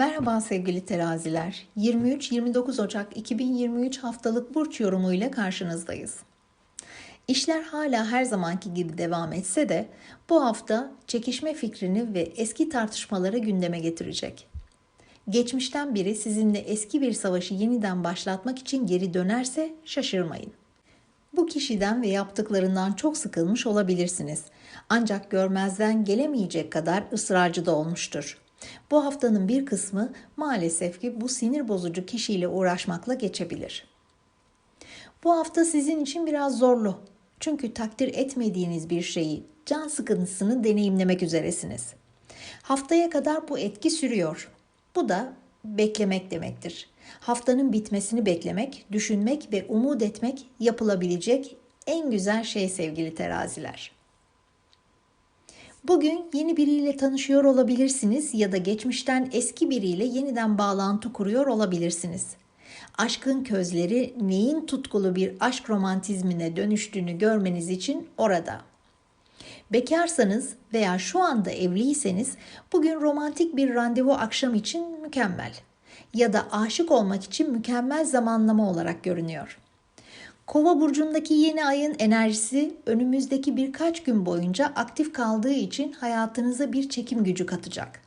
Merhaba sevgili teraziler. 23-29 Ocak 2023 haftalık burç yorumu ile karşınızdayız. İşler hala her zamanki gibi devam etse de bu hafta çekişme fikrini ve eski tartışmaları gündeme getirecek. Geçmişten biri sizinle eski bir savaşı yeniden başlatmak için geri dönerse şaşırmayın. Bu kişiden ve yaptıklarından çok sıkılmış olabilirsiniz. Ancak görmezden gelemeyecek kadar ısrarcı da olmuştur. Bu haftanın bir kısmı maalesef ki bu sinir bozucu kişiyle uğraşmakla geçebilir. Bu hafta sizin için biraz zorlu. Çünkü takdir etmediğiniz bir şeyi, can sıkıntısını deneyimlemek üzeresiniz. Haftaya kadar bu etki sürüyor. Bu da beklemek demektir. Haftanın bitmesini beklemek, düşünmek ve umut etmek yapılabilecek en güzel şey sevgili teraziler. Bugün yeni biriyle tanışıyor olabilirsiniz ya da geçmişten eski biriyle yeniden bağlantı kuruyor olabilirsiniz. Aşkın közleri neyin tutkulu bir aşk romantizmine dönüştüğünü görmeniz için orada. Bekarsanız veya şu anda evliyseniz bugün romantik bir randevu akşam için mükemmel ya da aşık olmak için mükemmel zamanlama olarak görünüyor. Kova burcundaki yeni ayın enerjisi önümüzdeki birkaç gün boyunca aktif kaldığı için hayatınıza bir çekim gücü katacak.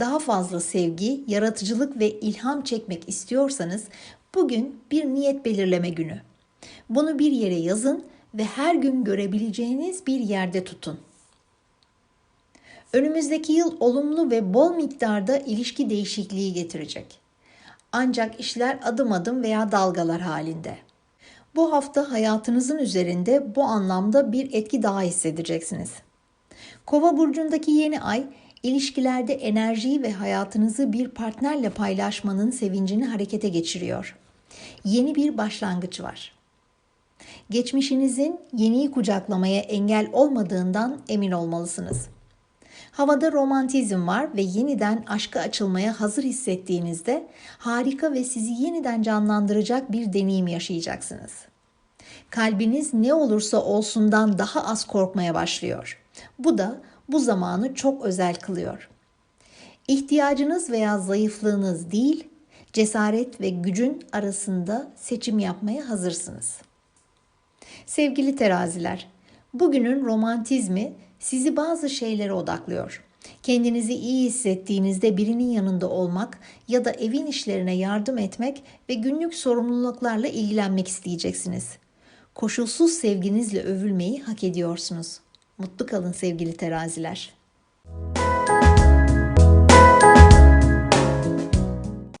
Daha fazla sevgi, yaratıcılık ve ilham çekmek istiyorsanız bugün bir niyet belirleme günü. Bunu bir yere yazın ve her gün görebileceğiniz bir yerde tutun. Önümüzdeki yıl olumlu ve bol miktarda ilişki değişikliği getirecek. Ancak işler adım adım veya dalgalar halinde. Bu hafta hayatınızın üzerinde bu anlamda bir etki daha hissedeceksiniz. Kova burcundaki yeni ay ilişkilerde enerjiyi ve hayatınızı bir partnerle paylaşmanın sevincini harekete geçiriyor. Yeni bir başlangıç var. Geçmişinizin yeniyi kucaklamaya engel olmadığından emin olmalısınız. Havada romantizm var ve yeniden aşka açılmaya hazır hissettiğinizde harika ve sizi yeniden canlandıracak bir deneyim yaşayacaksınız. Kalbiniz ne olursa olsundan daha az korkmaya başlıyor. Bu da bu zamanı çok özel kılıyor. İhtiyacınız veya zayıflığınız değil, cesaret ve gücün arasında seçim yapmaya hazırsınız. Sevgili teraziler, bugünün romantizmi sizi bazı şeylere odaklıyor. Kendinizi iyi hissettiğinizde birinin yanında olmak ya da evin işlerine yardım etmek ve günlük sorumluluklarla ilgilenmek isteyeceksiniz. Koşulsuz sevginizle övülmeyi hak ediyorsunuz. Mutlu kalın sevgili teraziler.